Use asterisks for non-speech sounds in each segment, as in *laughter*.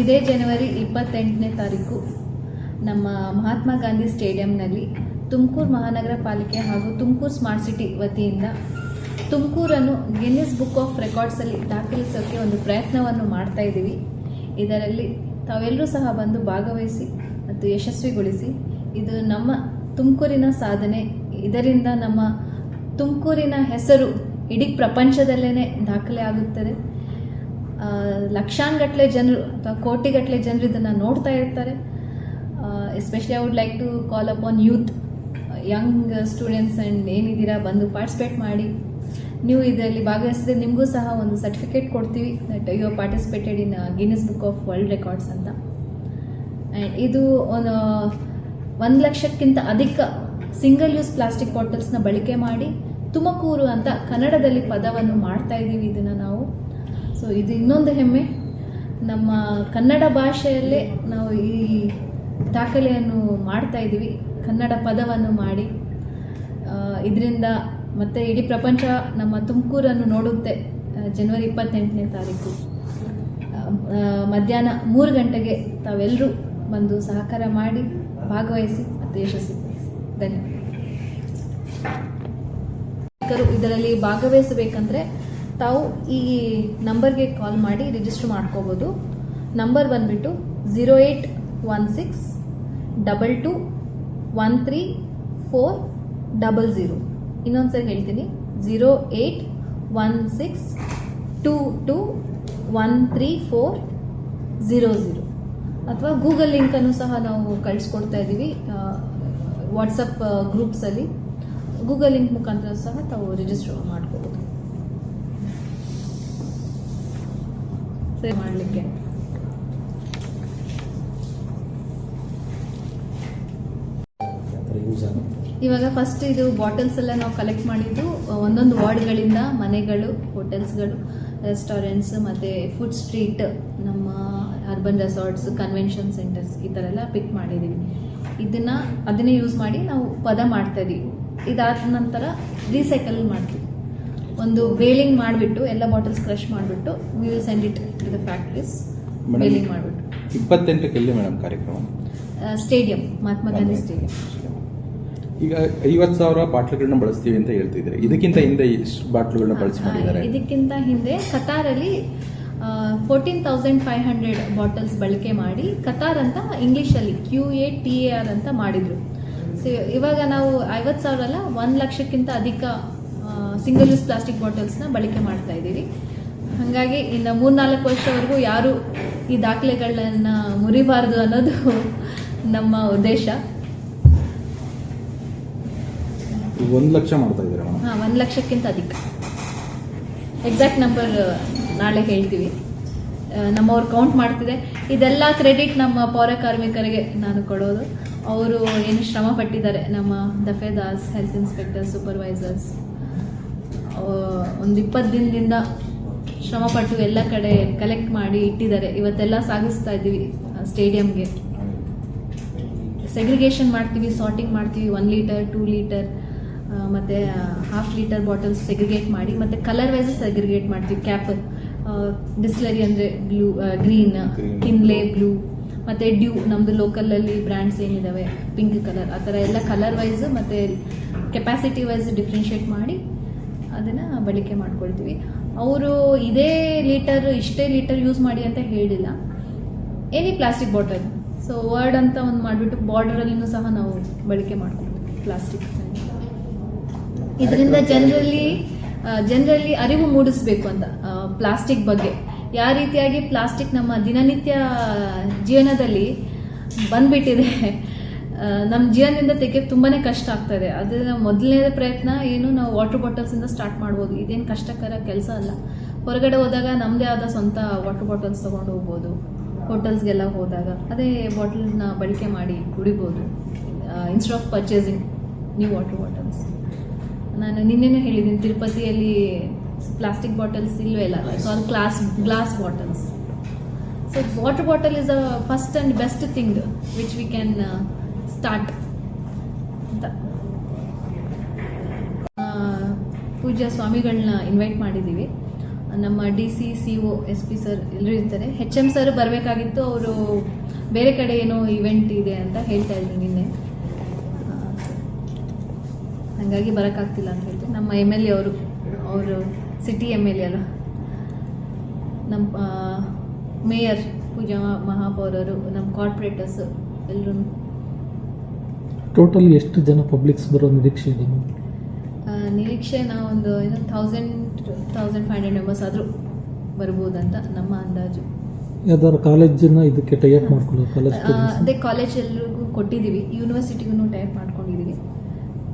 ಇದೇ ಜನವರಿ ಇಪ್ಪತ್ತೆಂಟನೇ ತಾರೀಕು ನಮ್ಮ ಮಹಾತ್ಮ ಗಾಂಧಿ ಸ್ಟೇಡಿಯಂನಲ್ಲಿ ತುಮಕೂರು ಮಹಾನಗರ ಪಾಲಿಕೆ ಹಾಗೂ ತುಮಕೂರು ಸ್ಮಾರ್ಟ್ ಸಿಟಿ ವತಿಯಿಂದ ತುಮಕೂರನ್ನು ಗಿನ್ನಿಸ್ ಬುಕ್ ಆಫ್ ರೆಕಾರ್ಡ್ಸಲ್ಲಿ ದಾಖಲಿಸೋಕ್ಕೆ ಒಂದು ಪ್ರಯತ್ನವನ್ನು ಮಾಡ್ತಾ ಇದ್ದೀವಿ. ಇದರಲ್ಲಿ ತಾವೆಲ್ಲರೂ ಸಹ ಬಂದು ಭಾಗವಹಿಸಿ ಮತ್ತು ಯಶಸ್ವಿಗೊಳಿಸಿ. ಇದು ನಮ್ಮ ತುಮಕೂರಿನ ಸಾಧನೆ. ಇದರಿಂದ ನಮ್ಮ ತುಮಕೂರಿನ ಹೆಸರು ಇಡೀ ಪ್ರಪಂಚದಲ್ಲೇ ದಾಖಲೆ ಆಗುತ್ತದೆ. ಆ, ಲಕ್ಷಾನ್ಗಟ್ಟಲೆ ಜನರು ಅಥವಾ ಕೋಟಿಗಟ್ಟಲೆ ಜನರು ಇದನ್ನು ನೋಡ್ತಾ ಇರ್ತಾರೆ. Especially I would like to call up on youth young students and ಏನಿದ್ದೀರಾ ಬಂದು ಪಾರ್ಟಿಸಿಪೇಟ್ ಮಾಡಿ. ನೀವು ಇದರಲ್ಲಿ ಭಾಗವಹಿಸಿದ್ರೆ ನಿಮಗೂ ಸಹ ಒಂದು ಸರ್ಟಿಫಿಕೇಟ್ ಕೊಡ್ತೀವಿ that you are participated in Guinness book of world records ಅಂತ. ಆ್ಯಂಡ್ ಇದು ಒಂದು ಒಂದು ಲಕ್ಷಕ್ಕಿಂತ ಅಧಿಕ ಸಿಂಗಲ್ ಯೂಸ್ ಪ್ಲಾಸ್ಟಿಕ್ ಬಾಟಲ್ಸ್ನ ಬಳಕೆ ಮಾಡಿ ತುಮಕೂರು ಅಂತ ಕನ್ನಡದಲ್ಲಿ ಪದವನ್ನು ಮಾಡ್ತಾ ಇದ್ದೀವಿ ಇದನ್ನು ಸೊ ಇದು ಇನ್ನೊಂದು ಹೆಮ್ಮೆ. ನಮ್ಮ ಕನ್ನಡ ಭಾಷೆಯಲ್ಲೇ ನಾವು ಈ ದಾಖಲೆಯನ್ನು ಮಾಡ್ತಾ ಇದ್ದೀವಿ. ಕನ್ನಡ ಪದವನ್ನು ಮಾಡಿ. ಇದರಿಂದ ಮತ್ತೆ ಇಡೀ ಪ್ರಪಂಚ ನಮ್ಮ ತುಮಕೂರನ್ನು ನೋಡುತ್ತೆ ಜನವರಿ ಇಪ್ಪತ್ತೆಂಟನೇ ತಾರೀಕು. ಮಧ್ಯಾಹ್ನ ಮೂರು ಗಂಟೆಗೆ ತಾವೆಲ್ಲರೂ ಬಂದು ಸಹಕಾರ ಮಾಡಿ, ಭಾಗವಹಿಸಿ ಮತ್ತು ಯಶಸ್ಸು ಧನ್ಯವಾದ. ಇದರಲ್ಲಿ ಭಾಗವಹಿಸಬೇಕಂದ್ರೆ ತಾವು ಈ ನಂಬರ್ಗೆ ಕಾಲ್ ಮಾಡಿ ರಿಜಿಸ್ಟರ್ ಮಾಡ್ಕೋಬೋದು. ನಂಬರ್ ಬಂದ್ಬಿಟ್ಟು zero eight one six double two one three four double zero ಇನ್ನೊಂದು ಸರಿ ಹೇಳ್ತೀನಿ zero eight one six two two one three four zero zero ಅಥವಾ ಗೂಗಲ್ ಲಿಂಕನ್ನು ಸಹ ನಾವು ಕಳಿಸ್ಕೊಡ್ತಾ ಇದ್ದೀವಿ ವಾಟ್ಸಪ್ ಗ್ರೂಪ್ಸಲ್ಲಿ. ಗೂಗಲ್ ಲಿಂಕ್ ಮುಖಾಂತರ ಸಹ ತಾವು ರಿಜಿಸ್ಟರ್ ಮಾಡ್ಕೋಬೋದು. ಸೇವ್ ಮಾಡಲಿಕ್ಕೆ. ಇವಾಗ ಫಸ್ಟ್ ಇದು ಬಾಟಲ್ಸ್ ಎಲ್ಲ ನಾವು ಕಲೆಕ್ಟ್ ಮಾಡಿದ್ದು, ಒಂದೊಂದು ವಾರ್ಡ್ಗಳಿಂದ ಮನೆಗಳು ಹೋಟೆಲ್ಸ್ಗಳು ರೆಸ್ಟೋರೆಂಟ್ಸ್ ಮತ್ತು ಫುಡ್ ಸ್ಟ್ರೀಟ್ ನಮ್ಮ ಅರ್ಬನ್ ರೆಸಾರ್ಟ್ಸ್ ಕನ್ವೆನ್ಷನ್ ಸೆಂಟರ್ಸ್ ಈ ಥರ ಎಲ್ಲ ಪಿಕ್ ಮಾಡಿದ್ದೀವಿ. ಇದನ್ನು ಅದನ್ನೇ ಯೂಸ್ ಮಾಡಿ ನಾವು ಪದ ಮಾಡ್ತಾ ಇದೀವಿ. ಇದಾದ ನಂತರ ರೀಸೈಕಲ್ ಮಾಡ್ತೀವಿ. ಒಂದು ವೇಲಿಂಗ್ ಮಾಡಿಬಿಟ್ಟು ಎಲ್ಲ ಬಾಟಲ್ಸ್ ಕ್ರಶ್ ಮಾಡಿಬಿಟ್ಟು we will send it to the factories baling baling ಮಾಡಿಬಿಟ್ಟು. ಇಪ್ಪತ್ತೆಂಟಕ್ಕೆ ಎಲ್ಲಿ ಮೇಡಮ್ ಕಾರ್ಯಕ್ರಮ? ಸ್ಟೇಡಿಯಂ ಮಹಾತ್ಮ ಗಾಂಧಿ ಸ್ಟೇಡಿಯಂ ಈಗ ಐವತ್ತು ಸಾವಿರ ಬಾಟ್ಲುಗಳನ್ನ ಬಳಸ್ತೀವಿ ಅಂತ ಹೇಳ್ತಿದ್ರೆ ಇದಕ್ಕಿಂತ ಹಿಂದೆ ಎಷ್ಟು ಬಾಟ್ಲುಗಳನ್ನ ಬಳಸಿ ಮಾಡಿದ್ದಾರೆ? ಇದಕ್ಕಿಂತ ಹಿಂದೆ ಕತಾರಲ್ಲಿ fourteen thousand five hundred bottles ಬಳಕೆ ಮಾಡಿ ಕತಾರ್ ಅಂತ ಇಂಗ್ಲೀಷಲ್ಲಿ Q A T A R ಅಂತ ಮಾಡಿದ್ರು. ಸೊ ಇವಾಗ ನಾವು ಐವತ್ತು ಸಾವಿರ ಅಲ್ಲ ಒಂದು ಲಕ್ಷಕ್ಕಿಂತ ಅಧಿಕ ಸಿಂಗಲ್ ಯೂಸ್ ಪ್ಲಾಸ್ಟಿಕ್ ಬಾಟಲ್ಸ್ನ ಬಳಕೆ ಮಾಡ್ತಾ ಇದ್ದೀವಿ ಹಾಗಾಗಿ ಇನ್ನು ಮೂರ್ನಾಲ್ಕು ವರ್ಷವರೆಗೂ ಯಾರು ಈ ದಾಖಲೆಗಳನ್ನ ಮುರಿಬಾರದು ಅನ್ನೋದು *laughs* ನಮ್ಮ ಉದ್ದೇಶ. ಒಂದು ಲಕ್ಷ ಮಾಡ್ತಾ ಇದ್ದೀರಾ ಹಾಂ ಒಂದು ಲಕ್ಷಕ್ಕಿಂತ ಅಧಿಕ. ಎಕ್ಸಾಕ್ಟ್ ನಂಬರ್ ನಾಳೆ ಹೇಳ್ತೀವಿ. ನಮ್ಮವ್ರು ಕೌಂಟ್ ಮಾಡ್ತಿದೆ. ಇದೆಲ್ಲ ಕ್ರೆಡಿಟ್ ನಮ್ಮ ಪೌರ ಕಾರ್ಮಿಕರಿಗೆ ನಾನು ಕೊಡೋದು. ಅವರು ಏನು ಶ್ರಮ ಪಟ್ಟಿದ್ದಾರೆ? ನಮ್ಮ ದಫೇದಾಸ್ ಹೆಲ್ತ್ ಇನ್ಸ್ಪೆಕ್ಟರ್ ಸೂಪರ್ವೈಸರ್ಸ್ ಒಂದು ಇಪ್ಪತ್ತು ದಿನದಿಂದ ಶ್ರಮಪಟ್ಟು ಎಲ್ಲ ಕಡೆ ಕಲೆಕ್ಟ್ ಮಾಡಿ ಇಟ್ಟಿದ್ದಾರೆ ಇವತ್ತೆಲ್ಲ ಸಾಗಿಸ್ತಾ ಇದ್ದೀವಿ ಸ್ಟೇಡಿಯಂಗೆ ಸೆಗ್ರಿಗೇಷನ್ ಮಾಡ್ತೀವಿ ಸಾರ್ಟಿಂಗ್ ಮಾಡ್ತೀವಿ ಒನ್ ಲೀಟರ್ ಟೂ ಲೀಟರ್ ಮತ್ತು ಹಾಫ್ ಲೀಟರ್ ಬಾಟಲ್ಸ್ ಸೆಗ್ರಿಗೇಟ್ ಮಾಡಿ ಮತ್ತು ಕಲರ್ ವೈಸ್ ಸೆಗ್ರಿಗೇಟ್ ಮಾಡ್ತೀವಿ ಕ್ಯಾಪ್ ಡಿಸ್ಲರಿ ಅಂದರೆ ಬ್ಲೂ ಗ್ರೀನ್. ಕಿನ್ಲೆ ಬ್ಲೂ ಮತ್ತು ಡ್ಯೂ ನಮ್ಮದು ಲೋಕಲಲ್ಲಿ ಬ್ರ್ಯಾಂಡ್ಸ್ ಏನಿದ್ದಾವೆ ಪಿಂಕ್ ಕಲರ್ ಆ ಥರ ಎಲ್ಲ ಕಲರ್ ವೈಸ್ ಮತ್ತು ಕೆಪಾಸಿಟಿ ವೈಸ್ ಡಿಫ್ರೆನ್ಷಿಯೇಟ್ ಮಾಡಿ ಅದನ್ನು ಬಳಕೆ ಮಾಡ್ಕೊಳ್ತೀವಿ. ಅವರು ಇದೇ ಲೀಟರ್ ಇಷ್ಟೇ ಲೀಟರ್ ಯೂಸ್ ಮಾಡಿ ಅಂತ ಹೇಳಿಲ್ಲ. Any plastic bottle so word ಅಂತ ಒಂದು ಮಾಡಿಬಿಟ್ಟು ಬಾರ್ಡರಲ್ಲಿನೂ ಸಹ ನಾವು ಬಳಕೆ ಮಾಡ್ಕೊಳ್ತೀವಿ ಪ್ಲಾಸ್ಟಿಕ್ ಇದರಿಂದ ಜನರಲ್ಲಿ ಜನರಲ್ಲಿ ಅರಿವು ಮೂಡಿಸ್ಬೇಕು ಅಂತ ಪ್ಲಾಸ್ಟಿಕ್ ಬಗ್ಗೆ. ಯಾವ ರೀತಿಯಾಗಿ ಪ್ಲಾಸ್ಟಿಕ್ ನಮ್ಮ ದಿನನಿತ್ಯ ಜೀವನದಲ್ಲಿ ಬಂದ್ಬಿಟ್ಟಿದೆ ನಮ್ಮ ಜೀವನದಿಂದ ತೆಗೆಯೋಕ್ಕೆ ತುಂಬಾ ಕಷ್ಟ ಆಗ್ತದೆ ಅದರ ಮೊದಲನೇ ಪ್ರಯತ್ನ ಏನು ನಾವು ವಾಟರ್ ಬಾಟಲ್ಸಿಂದ ಸ್ಟಾರ್ಟ್ ಮಾಡ್ಬೋದು. ಇದೇನು ಕಷ್ಟಕರ ಕೆಲಸ ಅಲ್ಲ. ಹೊರಗಡೆ ಹೋದಾಗ ನಮ್ಮದೇ ಆದ ಸ್ವಂತ ವಾಟರ್ ಬಾಟಲ್ಸ್ ತಗೊಂಡು ಹೋಗ್ಬೋದು. ಹೋಟೆಲ್ಸ್ಗೆಲ್ಲ ಹೋದಾಗ ಅದೇ ಬಾಟಲ್ನ ಬಳಕೆ ಮಾಡಿ ಕುಡಿಬೋದು. Instead of purchasing new water bottles ನಾನು ನಿನ್ನೆನೂ ಹೇಳಿದ್ದೀನಿ, ತಿರುಪತಿಯಲ್ಲಿ ಪ್ಲಾಸ್ಟಿಕ್ ಬಾಟಲ್ಸ್ ಇಲ್ಲವೇ ಇಲ್ಲ. All class glass bottles so water bottle is a first and best thing which we can start. ಅಂತ. ಆ, ಪೂಜ್ಯ ಸ್ವಾಮಿಗಳನ್ನ ಇನ್ವೈಟ್ ಮಾಡಿದ್ದೀವಿ. ನಮ್ಮ D C C O S P sir ಎಲ್ಲರೂ ಇರ್ತಾರೆ. ಹೆಚ್ ಎಂ ಸರ್ ಬರಬೇಕಾಗಿತ್ತು ಅವರು ಬೇರೆ ಕಡೆ ಏನೋ ಇವೆಂಟ್ ಇದೆ ಅಂತ ಹೇಳ್ತಾ ಇದ್ರು ನಿನ್ನೆ. ಹಾಗಾಗಿ ಬರೋಕ್ಕಾಗ್ತಿಲ್ಲ ಅಂತ ಹೇಳ್ತಾರೆ ನಮ್ಮ ಎಂ ಎಲ್ ಎ ಅವರು ಅವರು ಸಿಟಿ ಎಂ ಎಲ್ ಎ ಅಲ್ಲ ನಮ್ಮ ಮೇಯರ್ ಪೂಜಾ ಮಹಾಪೌರರು ನಮ್ಮ ಕಾರ್ಪೊರೇಟರ್ಸ್ ಎಲ್ಲರೂ ಟೋಟಲ್ ಎಷ್ಟು ಜನ ಪಬ್ಲಿಕ್ಸ್ ಬರೋ ನಿರೀಕ್ಷೆ ಇದೆ? ನಿರೀಕ್ಷೆ ನಾವೊಂದು ಏನು thousand thousand five hundred members ಆದರೂ ಬರ್ಬೋದಂತ ನಮ್ಮ ಅಂದಾಜು. ಯಾವ್ದಾದ್ರು ಕಾಲೇಜನ್ನ ಇದಕ್ಕೆ ಟೈಅಪ್ ಮಾಡ್ಕೊಳ್ಳೋ ಕಾಲೇಜ್ ಅದೇ ಕಾಲೇಜ್ ಎಲ್ರಿಗೂ ಕೊಟ್ಟಿದ್ದೀವಿ ಯೂನಿವರ್ಸಿಟಿಗೂ ಟೈಪ್ ಮಾಡ್ಕೊಂಡಿದ್ದೀವಿ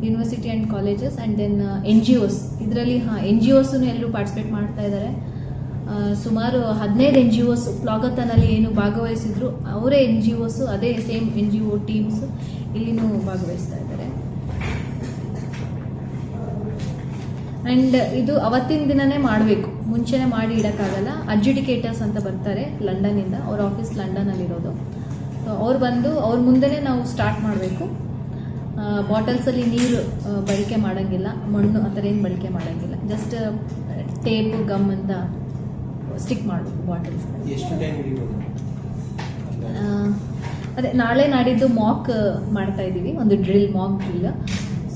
university and colleges and then N G Os ಇದರಲ್ಲಿ ಹಾಂ ಎನ್ ಜಿ ಒಸ್ನು ಎಲ್ಲರೂ ಪಾರ್ಟಿಸಿಪೇಟ್ ಮಾಡ್ತಾ ಇದ್ದಾರೆ ಸುಮಾರು ಹದಿನೈದು ಎನ್ ಜಿ ಒಸ್ ಪ್ಲಾಗತನಲ್ಲಿ ಏನು ಭಾಗವಹಿಸಿದ್ರು, ಅವರೇ ಎನ್ ಜಿ ಒಸ್ ಅದೇ same N G O teams ಇಲ್ಲಿನೂ ಭಾಗವಹಿಸ್ತಾ ಇದ್ದಾರೆ. ಆ್ಯಂಡ್ ಇದು ಅವತ್ತಿನ ದಿನನೇ ಮಾಡಬೇಕು. ಮುಂಚೆನೇ ಮಾಡಿ ಇಡೋಕ್ಕಾಗಲ್ಲ. ಅಡ್ಜುಡಿಕೇಟರ್ಸ್ ಅಂತ ಬರ್ತಾರೆ ಲಂಡನ್ನಿಂದ. ಅವ್ರ ಆಫೀಸ್ ಲಂಡನಲ್ಲಿರೋದು ಅವ್ರು ಬಂದು, ಅವ್ರ ಮುಂದೆನೇ ನಾವು ಸ್ಟಾರ್ಟ್ ಮಾಡಬೇಕು. ಬಾಟಲ್ಸಲ್ಲಿ ನೀರು ಬಳಕೆ ಮಾಡೋಂಗಿಲ್ಲ, ಮಣ್ಣು ಆ ಥರ ಏನು ಬಳಕೆ ಮಾಡೋಂಗಿಲ್ಲ. ಜಸ್ಟ್ ಟೇಪ್, ಗಮ್ ಅಂತ ಸ್ಟಿಕ್ ಮಾಡಬೇಕು ಬಾಟಲ್ಸ್ ಎಷ್ಟು ಟೈಮ್ ಹಿಡಿಬೋದು? ಅದೇ ನಾಳೆ ನಾಡಿದ್ದು ಮಾಕ್ ಮಾಡ್ತಾ ಇದ್ದೀವಿ ಒಂದು ಡ್ರಿಲ್ ಮಾಕ್ ಡ್ರಿಲ್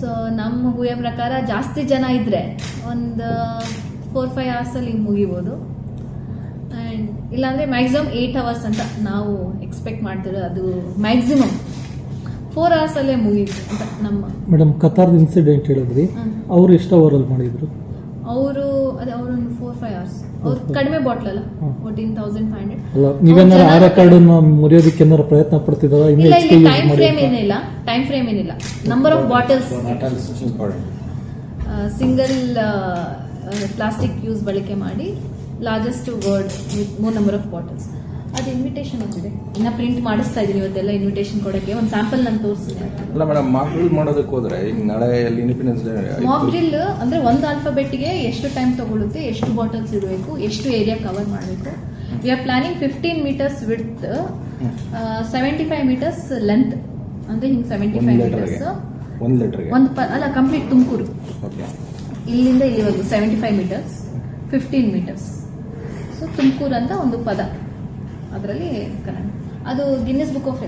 ಸೊ ನಮ್ಮ ಊಹೆ ಪ್ರಕಾರ ಜಾಸ್ತಿ ಜನ ಇದ್ದರೆ ಒಂದು ಫೋರ್ ಫೈವ್ ಅವರ್ಸಲ್ಲಿ ಮುಗಿಬೋದು. ಆ್ಯಂಡ್ ಇಲ್ಲಾಂದರೆ ಮ್ಯಾಕ್ಸಿಮಮ್ ಏಯ್ಟ್ ಅವರ್ಸ್ ಅಂತ ನಾವು ಎಕ್ಸ್ಪೆಕ್ಟ್ ಮಾಡ್ತೀವಿ ಅದು ಮ್ಯಾಕ್ಸಿಮಮ್ ಫೋರ್ ಅವರ್ಸಲ್ಲೇ ಮುಗೀತು ಅಂತ ನಮ್ಮ ಮೇಡಮ್ ಕತಾರ್ದ ಇನ್ಸಿಡೆಂಟ್ ಹೇಳಿದ್ರಿ. ಅವರು ಎಷ್ಟು ಅವರಲ್ಲಿ ಮಾಡಿದ್ರು? ಅವರು ಅದೇ ಅವರೊಂದು ಫೋರ್ ಫೈವ್ ಅವರ್ಸ್ ಅವ್ರು ಕಡಿಮೆ ಬಾಟ್ಲ್ ಅಲ್ಲ. ಫೋರ್ಟೀನ್ ತೌಸಂಡ್ ಫೈವ್ ಹಂಡ್ರೆಡ್ ನೀವೇನಾರು ಜನ ಆ ಮುರಿಯೋದಕ್ಕೆ ಏನಾರು ಪ್ರಯತ್ನ ಪಡ್ತಿದಾರ ಇಲ್ಲಿ ಟೈಮ್ ಫ್ರೇಮ್ ಏನಿಲ್ಲ. ಟೈಮ್ ಫ್ರೇಮ್ ಏನಿಲ್ಲ. Number of bottles single plastic use ಬಳಕೆ ಮಾಡಿ largest word with more number of bottles ಅದು ಇನ್ವಿಟೇಷನ್ ಒಂದಿದೆ ಇನ್ನ ಪ್ರಿಂಟ್ ಮಾಡಿಸ್ತಾ ಇದೀನಿ ಇವತ್ತೆಲ್ಲ ಇನ್ವಿಟೇಷನ್ ಕೊಡಕ್ಕೆ. ಒಂದು ಸ್ಯಾಂಪಲ್ ನಾನು ತೋರಿಸ್ತೀನಿ. ಅಲ್ಲ ಮೇಡಮ್ ಮಕ್ಕಳು ಮಾಡೋದಕ್ಕೆ ಹೋದ್ರೆ ಈಗ ನಾಳೆ ಅಲ್ಲಿ ಇಂಡಿಪೆಂಡೆನ್ಸ್ ಡೇ ಮಾಕ್ ಡ್ರಿಲ್ ಅಂದ್ರೆ ಒಂದು ಆಲ್ಫಾಬೆಟ್ಗೆ ಎಷ್ಟು ಟೈಮ್ ತಗೊಳುತ್ತೆ ಎಷ್ಟು ಬಾಟಲ್ಸ್ ಇಡಬೇಕು ಎಷ್ಟು ಏರಿಯಾ ಕವರ್ ಮಾಡಬೇಕು. We are planning fifteen metres width seventy five metres length ಅಂದ್ರೆ ಹಿಂಗೆ ಸೆವೆಂಟಿ ಫೈವ್ ಮೀಟರ್ಸ್ ಒಂದು ಲೀಟರ್ಗೆ ಒಂದು ಪ ಅಲ್ಲ ಕಂಪ್ಲೀಟ್ ತುಮಕೂರು. ಇಲ್ಲಿಂದ ಇಲ್ಲಿವರೆಗೂ seventy five metres fifteen metres so Tumakuru ಅಂತ ಒಂದು ಪದ. ಅದರಲ್ಲಿ ಕನ್ನಡ. ಅದು ಗಿನ್ನಿಸ್ ಬುಕ್ ಆಫ್